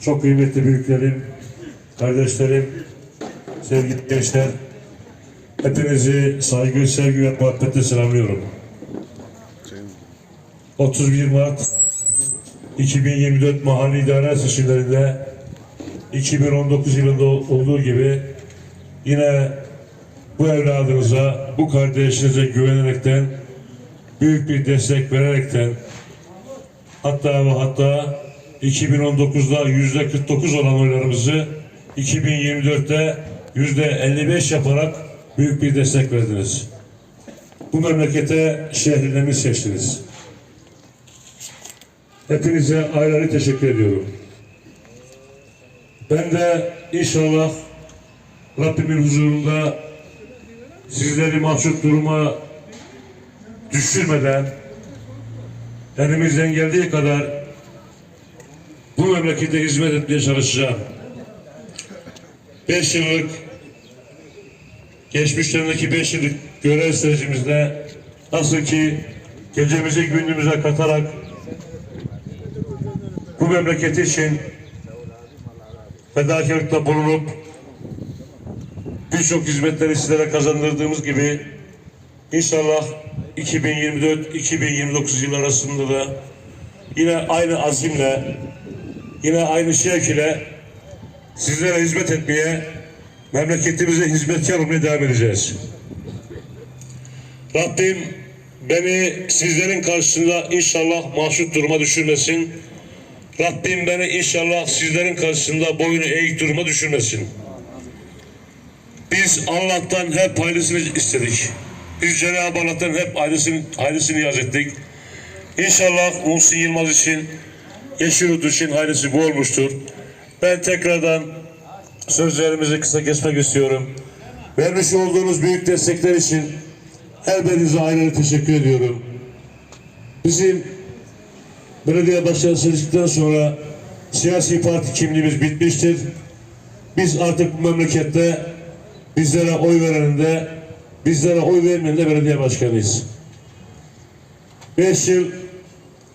çok kıymetli büyüklerim, kardeşlerim, sevgili gençler, hepinizi saygı, sevgi ve muhabbetle selamlıyorum. 31 Mart 2024 mahalli idare seçimlerinde 2019 yılında olduğu gibi yine bu evladınıza, bu kardeşinize güvenerekten, büyük bir destek vererekten, hatta ve hatta 2019'da yüzde 49 olan oylarımızı 2024'te yüzde 55 yaparak büyük bir destek verdiniz. Bu memlekete şehirlerini seçtiniz. Hepinize ayrı teşekkür ediyorum. Ben de inşallah Rabbimin huzurunda sizleri mahcup duruma düşürmeden elimizden geldiği kadar bu memlekete hizmet etmeye çalışacağım. Beş yıllık geçmişlerindeki beş yıllık görev sürecimizde nasıl ki gecemizi gündüzümüze katarak bu memleket için fedakarlıkta bulunup birçok hizmetleri sizlere kazandırdığımız gibi inşallah 2024-2029 yıl arasında da yine aynı azimle yine aynı şevk ile sizlere hizmet etmeye memleketimize hizmetkar olmaya devam edeceğiz. Rabbim beni sizlerin karşısında inşallah mahcup duruma düşürmesin. Rabbim beni inşallah sizlerin karşısında boynu eğik duruma düşürmesin. Biz Allah'tan hep hayırlısını istedik. Biz Cenab-ı Allah'tan hep hayırlısını, hayırlısını niyaz ettik. İnşallah Muhsin Yılmaz için, Yeşilyurt için hayırlısı bu olmuştur. Ben tekrardan sözlerimizi kısa kesmek istiyorum. Vermiş olduğunuz büyük destekler için her birinize ayrı ayrı teşekkür ediyorum. Bizim belediye başkanı seçildikten sonra siyasi parti kimliğimiz bitmiştir. Biz artık bu memlekette bizlere oy verenin de bizlere oy vermeyen de belediye başkanıyız. Beş yıl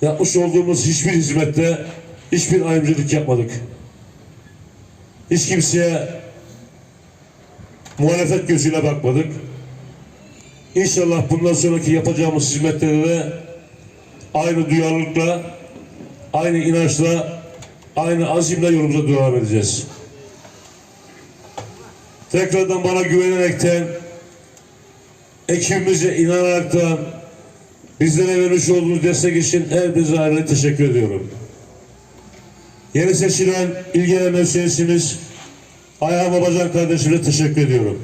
yapmış olduğumuz hiçbir hizmette hiçbir ayrımcılık yapmadık. Hiç kimseye muhalefet gözüyle bakmadık. İnşallah bundan sonraki yapacağımız hizmetlerde de aynı duyarlılıkla, aynı inançla, aynı azimle yolumuza devam edeceğiz. Tekrardan bana güvenerekten, ekibimize inanaraktan, bizlere vermiş olduğunuz destek için her birinize ayrı teşekkür ediyorum. Yeni seçilen İl Genel Meclisimiz Ayhan Babacan kardeşime teşekkür ediyorum.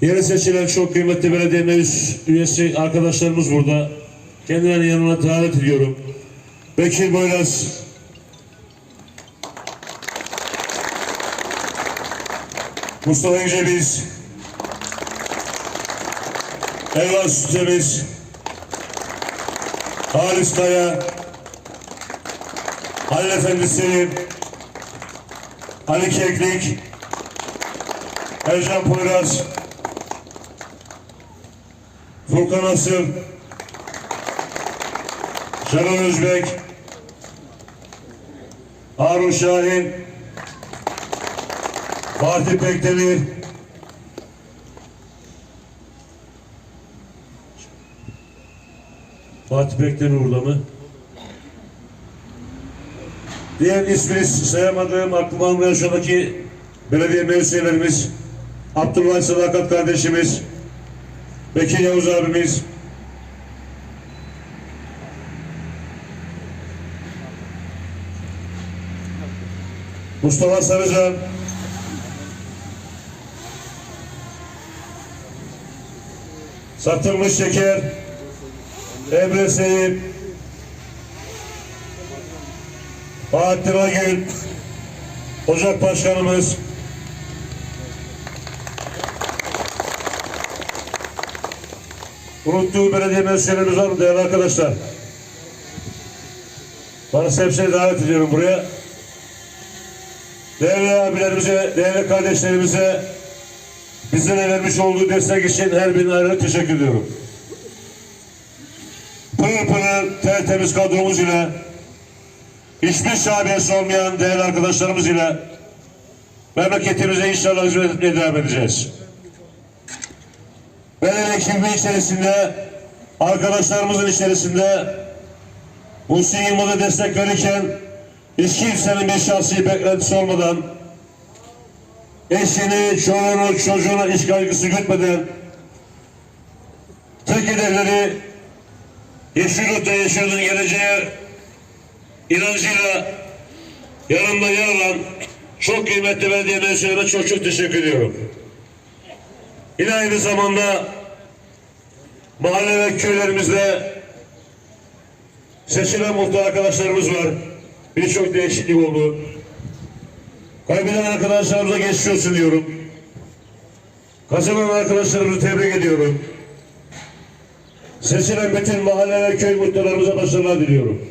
Yeni seçilen çok kıymetli belediye meclis üyesi arkadaşlarımız burada. Kendilerinin yanına davet ediyorum. Bekir Boyraz, Mustafa Yücebiz, Elvan Sütemiz, Halis Kaya, Halil Efendi Selim, Ali Keklik, Ercan Poyraz, Furkan Asıl, Şenol Özbek, Harun Şahin, Fatih Bekdemir, Fatih Bekdemir burada mı? Diğer ismini sayamadığım aklıma almayan şu andaki belediye meclislerimiz, Abdullah Sadakat kardeşimiz, Bekir Yavuz abimiz, Mustafa Sarıcan, Satılmış Şeker, Emre Seyit, Bahattin Agül, Ocak Başkanımız, unuttuğu belediye meclislerimiz var mı değerli arkadaşlar? Bana hepsini davet ediyorum buraya. Değerli abilerimize, değerli kardeşlerimize bizlere vermiş olduğu destek için her birine ayrı teşekkür ediyorum. Pırıl pırıl tertemiz kadromuz ile hiçbir şabiyesi olmayan değerli arkadaşlarımız ile memleketimize inşallah hizmet etmeye devam edeceğiz. Belediye ekibi içerisinde, arkadaşlarımızın içerisinde Muhsin Yılmaz'a destek verirken hiç kimsenin bir şahsi beklentisi olmadan eşini, çoluğunu, çocuğuna iş kaygısı gütmeden tek Yeşilyurt'ta Yeşilyurt'un geleceğe inancıyla yanımda yer alan çok kıymetli belediye mensuplarına çok çok teşekkür ediyorum. Yine aynı zamanda mahalle ve köylerimizde seçilen muhtar arkadaşlarımız var. Birçok değişiklik oldu. Kaybeden arkadaşlarımıza geçmiş olsun diyorum. Kazanan arkadaşlarımızı tebrik ediyorum. Seçilen bütün mahalle ve köy muhtarlarımıza başarılar diliyorum.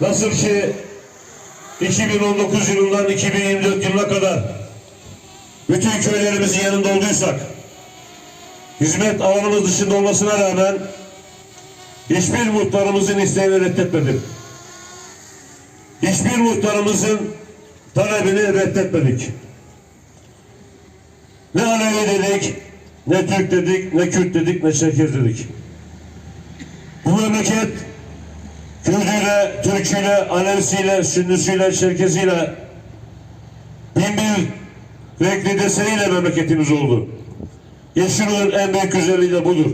Nasıl ki 2019 yılından 2024 yılına kadar bütün köylerimizin yanında olduysak, hizmet alanımız dışında olmasına rağmen hiçbir muhtarımızın isteğini reddetmedim. Hiçbir muhtarımızın talebini reddetmedik. Ne Alevi dedik, ne Türk dedik, ne Kürt dedik, ne Çerkez dedik. Bu memleket Kürdüyle, Türküyle, Alevisiyle, Sünnisiyle, Çerkeziyle bin bir renkli deseniyle memleketimiz oldu. Yeşilur'un en büyük güzelliği de budur.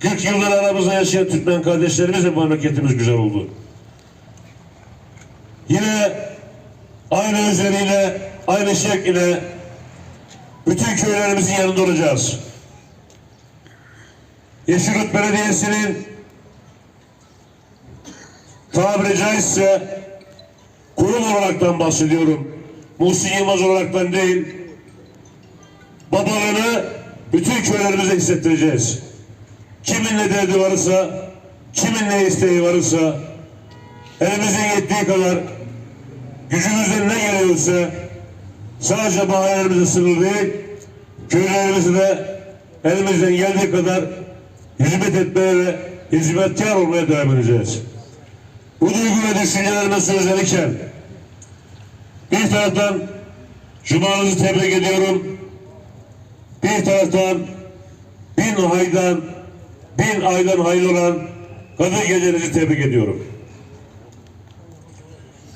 40 yıldır aramızda yaşayan Türkmen kardeşlerimizle memleketimiz güzel oldu. Yine aynı üzeriyle, aynı şekilde bütün köylerimizin yanında olacağız. Yeşilyurt Belediyesi'nin tabiri caizse kurum olaraktan bahsediyorum. Muhsin Yılmaz olaraktan değil, babalığını bütün köylerimize hissettireceğiz. Kimin ne derdi varsa, kimin ne isteği varsa, elimizin yettiği kadar, gücümüzden ne geliyorsa, sadece mahallelerimize sınırlı değil, köylerimize de elimizden geldiği kadar hizmet etmeye ve hizmetkar olmaya devam edeceğiz. Bu duygu ve düşüncelerime söz verirken bir taraftan Cuma'nızı tebrik ediyorum. Bir taraftan bin aydan bin aydan hayırlı olan Kadir Gecenizi tebrik ediyorum.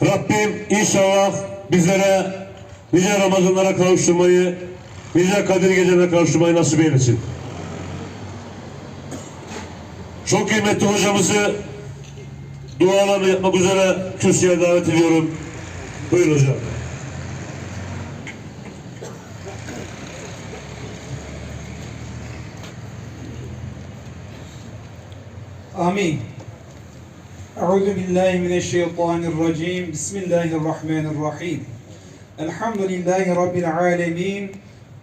Rabbim inşallah bizlere nice Ramazanlara kavuşturmayı, nice Kadir Gecelerine kavuşturmayı nasip eylesin. Çok kıymetli hocamızı dualarını yapmak üzere kürsüye davet ediyorum. Buyurun hocam. Amin. Euzu billahi mineşşeytanirracim. Bismillahirrahmanirrahim. الرجيم بسم الله الرحمن الرحيم الحمد لله رب العالمين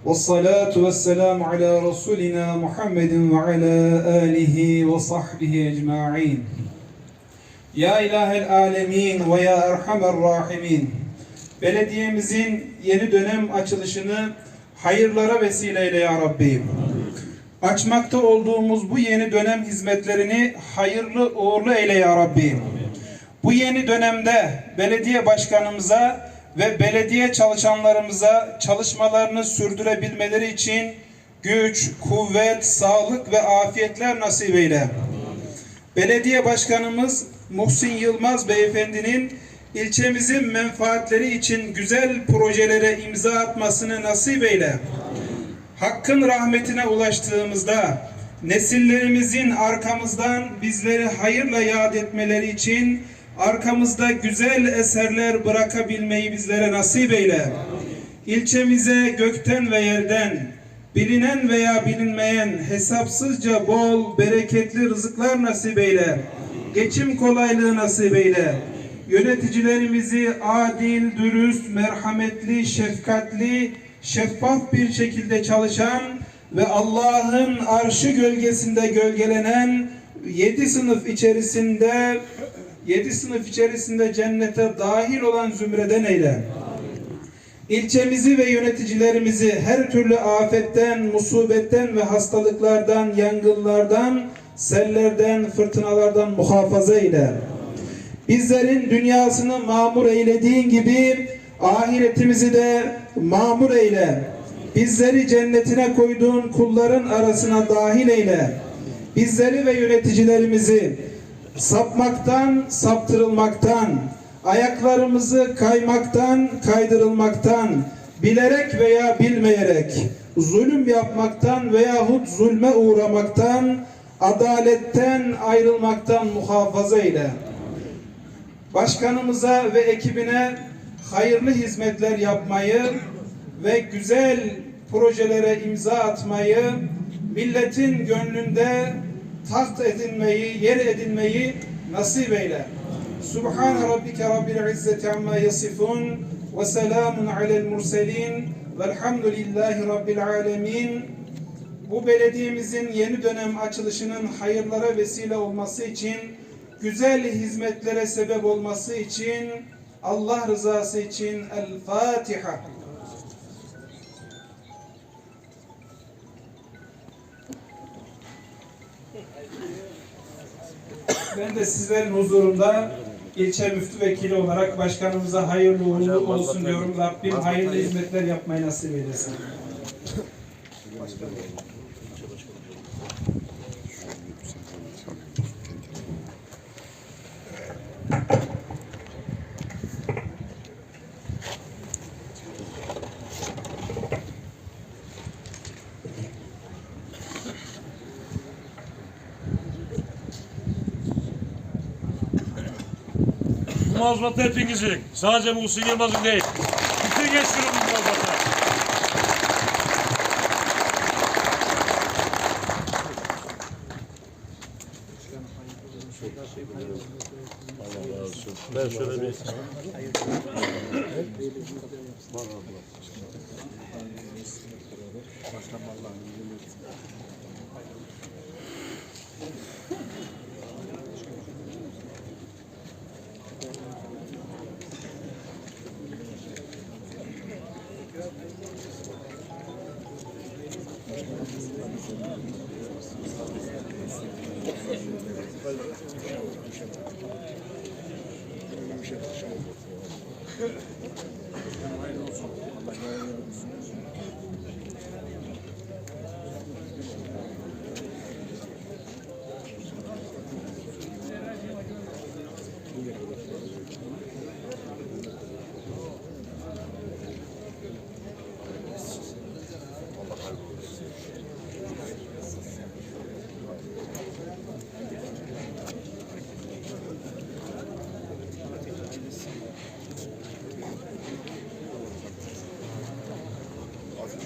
والصلاة والسلام على رسولنا محمد وعلى آله وصحبه أجمعين Ya İlahel Alemin ve Ya Erhamer Rahimin Belediyemizin yeni dönem açılışını hayırlara vesileyle Ya Rabbim. Açmakta olduğumuz bu yeni dönem hizmetlerini hayırlı uğurlu eyle Ya Rabbim. Bu yeni dönemde belediye başkanımıza ve belediye çalışanlarımıza çalışmalarını sürdürebilmeleri için güç, kuvvet, sağlık ve afiyetler nasip eyle. Belediye Başkanımız Muhsin Yılmaz Beyefendinin ilçemizin menfaatleri için güzel projelere imza atmasını nasip eyle. Hakkın rahmetine ulaştığımızda nesillerimizin arkamızdan bizleri hayırla yad etmeleri için arkamızda güzel eserler bırakabilmeyi bizlere nasip eyle. İlçemize gökten ve yerden bilinen veya bilinmeyen hesapsızca bol bereketli rızıklar nasip eyle. Geçim kolaylığı nasip eyle. Yöneticilerimizi adil, dürüst, merhametli, şefkatli, şeffaf bir şekilde çalışan ve Allah'ın arşı gölgesinde gölgelenen yedi sınıf içerisinde yedi sınıf içerisinde cennete dahil olan zümreden eyle. İlçemizi ve yöneticilerimizi her türlü afetten, musibetten ve hastalıklardan, yangınlardan, sellerden, fırtınalardan muhafaza eyle. bizlerin dünyasını mamur eylediğin gibi ahiretimizi de mamur eyle. Bizleri cennetine koyduğun kulların arasına dahil eyle. Bizleri ve yöneticilerimizi sapmaktan, saptırılmaktan, ayaklarımızı kaymaktan, kaydırılmaktan, bilerek veya bilmeyerek, zulüm yapmaktan veyahut zulme uğramaktan, adaletten ayrılmaktan muhafaza eyle. Başkanımıza ve ekibine hayırlı hizmetler yapmayı ve güzel projelere imza atmayı, milletin gönlünde taht edinmeyi, yer edinmeyi nasip eyle. Subhan rabbike rabbil izzeti amma yasifun ve selamun alel murselin velhamdülillahi rabbil alemin. Bu belediyemizin yeni dönem açılışının hayırlara vesile olması için, güzel hizmetlere sebep olması için, Allah rızası için El Fatiha. Ben de sizlerin huzurunda ilçe müftü vekili olarak başkanımıza hayırlı uğurlu olsun diyorum. Rabbim hayırlı hizmetler yapmayı nasip eylesin. Mazbatı hepinizin. Sadece Muhsin Yılmaz'ın değil. Bütün gençlerin bu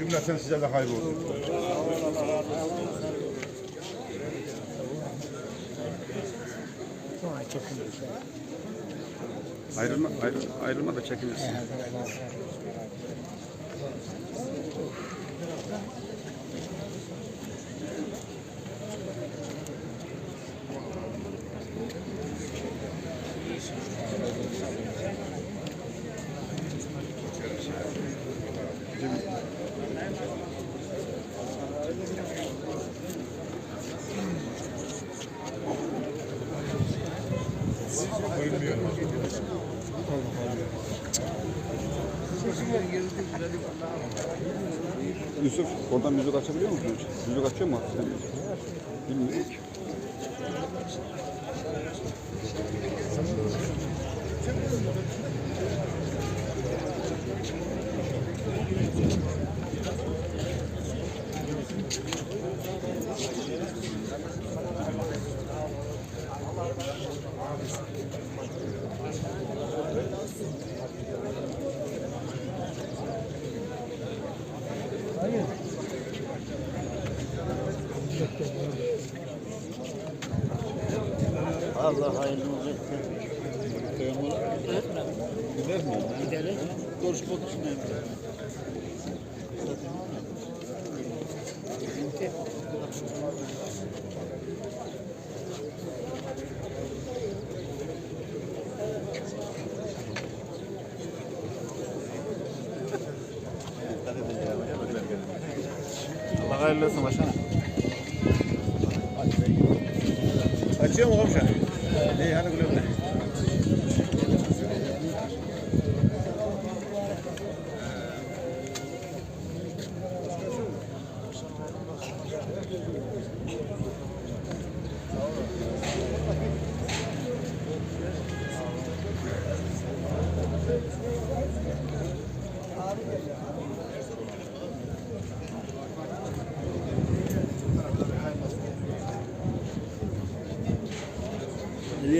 Cümleten size de hayırlı olsun. Ayrılma, ayrılma, ayrılma da çekilirsin. Yusuf, oradan müzik açabiliyor musun? Müzik açıyor mu? Sen müzik? Bilmiyorum ki. Allah hayırlı olsun. Gidelim. Görüşmek üzere. Allah hayırlı olsun başkanım. Açıyor mu komşu? అదే అనుకులు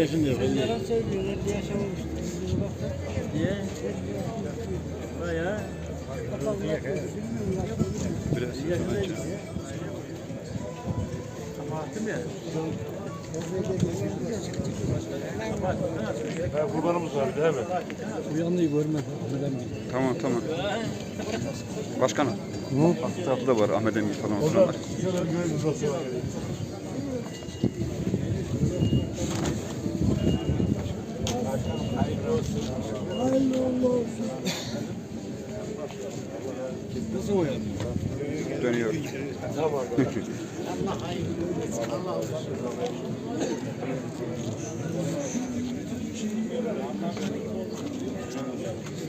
50 yaşında yok. 50. Niye? Bayağı. Biraz Baktım ya. Ha, kurbanımız var değil mi? Uyandığı görmedim. Tamam tamam. Başkanım. Alt tarafta da var Ahmet Emin falan oturanlar. Nasıl uyandı? Dönüyor.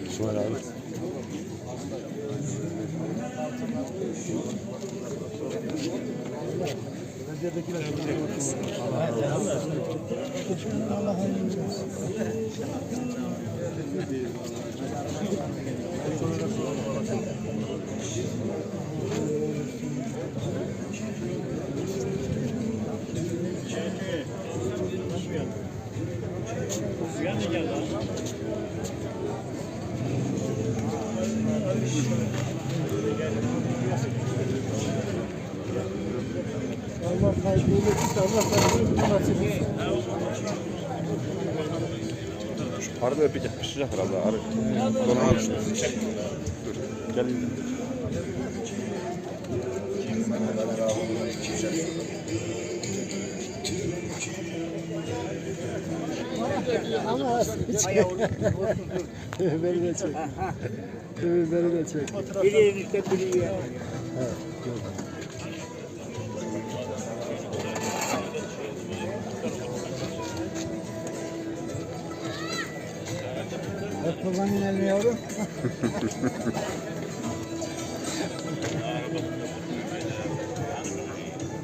İsmail abi. Allah kaybı olursa Allah kaybı nasip etsin. Arada öpecek pişecek herhalde. Arı. Donar. Dur. Gel. Beni de çek. Beni de çek. Hep babanın eline yavrum.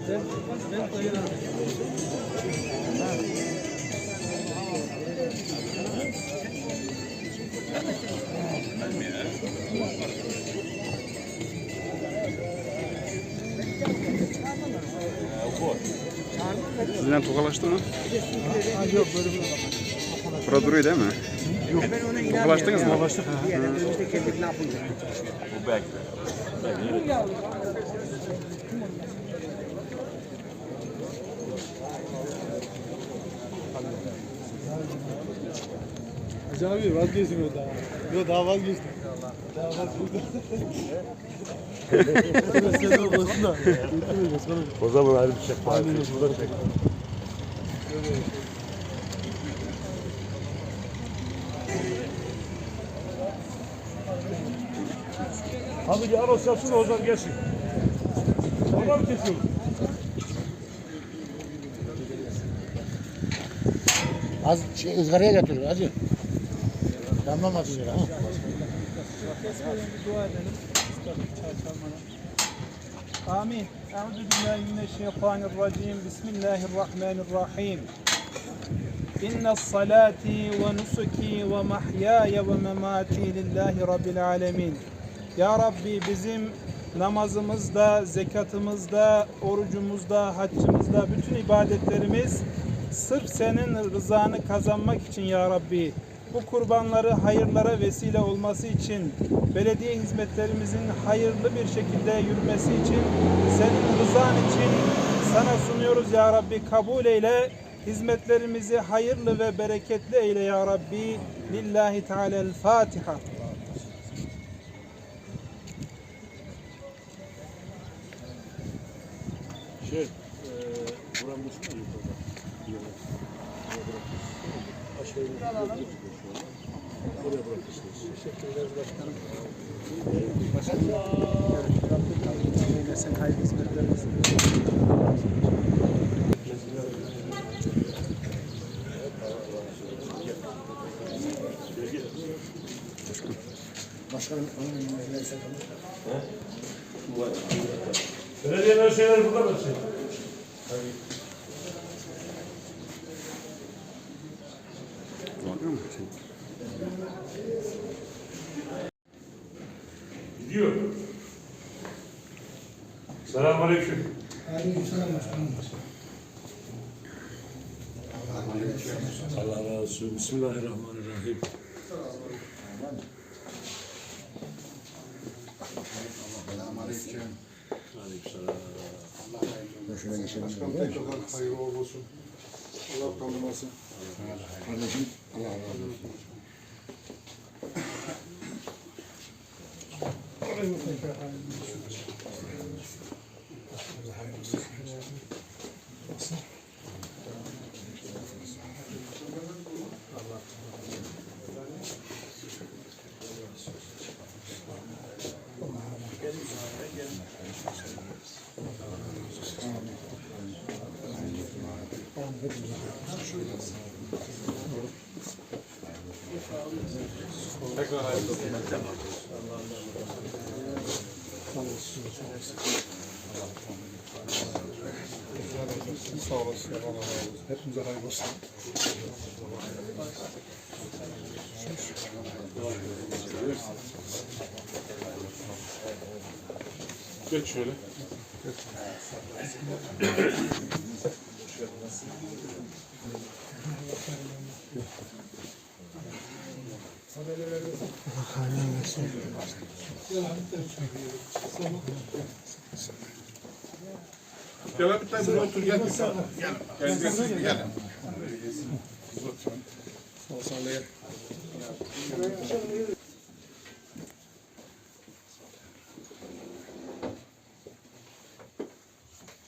ben, ben koyarım. Sizden tokalaştı mı? Yok bölümü Burada duruyor değil mi? Yok. Tokalaştınız mı? Tokalaştık. Hacı abi vazgeçmiyor daha. Yok daha vazgeçtim. Daha vazgeçtim. O zaman ayrı bir şey var. Hadi bir aros yapsın da Ozan gelsin. Onlar mı kesiyor? Az şey, ızgaraya götür hacı. Damlamasın yere. Ha? dua edelim. Amin. Euzu billahi mineşşeytanirracim. Bismillahirrahmanirrahim. Nusuki ve mahyaya ve memati lillahi rabbil alemin. Ya Rabbi bizim namazımızda, zekatımızda, orucumuzda, haccımızda, bütün ibadetlerimiz sırf senin rızanı kazanmak için ya Rabbi. Bu kurbanları hayırlara vesile olması için, belediye hizmetlerimizin hayırlı bir şekilde yürümesi için, senin rızan için sana sunuyoruz ya Rabbi. Kabul eyle, hizmetlerimizi hayırlı ve bereketli eyle ya Rabbi. Lillahi Teala'l-Fatiha. Hayırlı hizmetlerinizi. Belediyeler şeyler burada mı? Kullanıyor mu? Şey. Gidiyor. Selamünaleyküm. Aleykümselam başkanım. Allah razı olsun. Bismillahirrahmanirrahim. Şöyle geçelim. Hayırlı olsun. Allah kaldırmasın. Kardeşim Allah razı olsun. Tekrar Hepimize hayırlı olsun. Geç şöyle. Gel abi tabi buraya otur gel. Gel. Gel gel. Gel. Sağ ol sağ ol.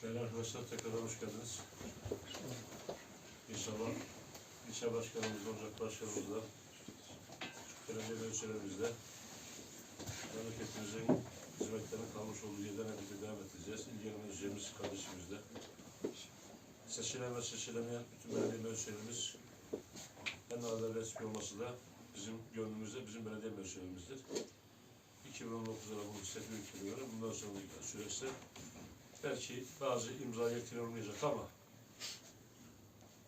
Değerli arkadaşlar tekrar hoş geldiniz. İnşallah ilçe başkanımız olacak başkanımızla belediye meclislerimizle memleketimizin hizmetlerine kalmış olduğu yerden hepimize devam edeceğiz. İlgileneceğimiz kardeşimizle. Seçilen ve seçilemeyen bütün belediye meclislerimiz en arada resmi olması da bizim gönlümüzde bizim belediye meclislerimizdir. 2019'da bu hisseti ülkeleri bundan sonraki süreçte belki bazı imza olmayacak ama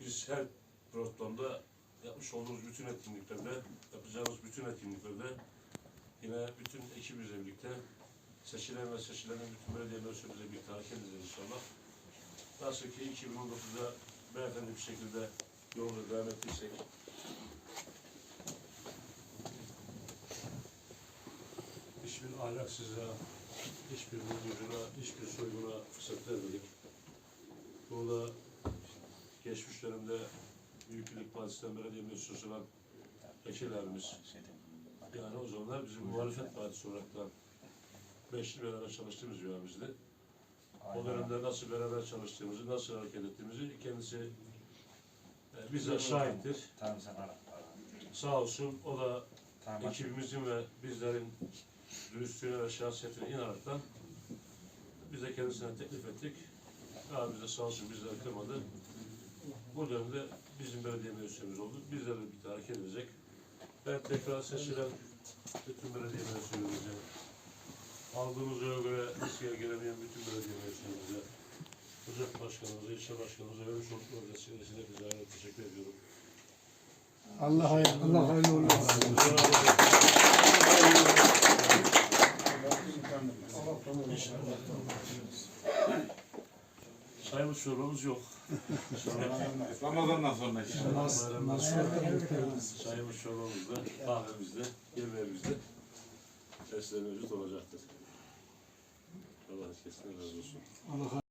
biz her programda yapmış olduğumuz bütün etkinliklerde, yapacağımız bütün etkinliklerde yine bütün ekibimizle birlikte seçilen ve seçilen bütün belediye meclislerimizle birlikte hareket edeceğiz inşallah. Nasıl ki 2019'da beyefendi bir şekilde yolda devam ettiysek hiçbir ahlaksızlığa, hiçbir vurgucuna, hiçbir soyguna fırsat vermedik. Burada geçmiş dönemde Büyük Birlik Partisi'nden belediye meclisi olan vekillerimiz, yani o zamanlar bizim muhalefet partisi olarak da beşli beraber çalıştığımız bir abimizdi. O dönemde nasıl beraber çalıştığımızı, nasıl hareket ettiğimizi kendisi e, bize şahittir. Sağ olsun o da ekibimizin ve bizlerin dürüstlüğüne ve şahsiyetine inanaraktan biz de kendisine teklif ettik. Abi de sağ olsun bizleri kırmadı. Bu dönemde bizim belediye meclisimiz oldu. Bizlerle birlikte hareket edecek. Ben tekrar seçilen bütün belediye meclislerimize, aldığımız oya göre riske gelemeyen bütün belediye meclislerimize, Ocak Başkanımıza, ilçe başkanımıza vermiş oldukları vesilesiyle bize ayrı teşekkür ediyorum. Allah hayırlı, Allah hayırlı uğurlu olsun. Sayımız çorbamız yok. Ramazan'dan sonra işte. Çayımız, çorbamız da, kahvemiz de, yemeğimiz de mevcut olacaktır. Allah herkesten razı olsun.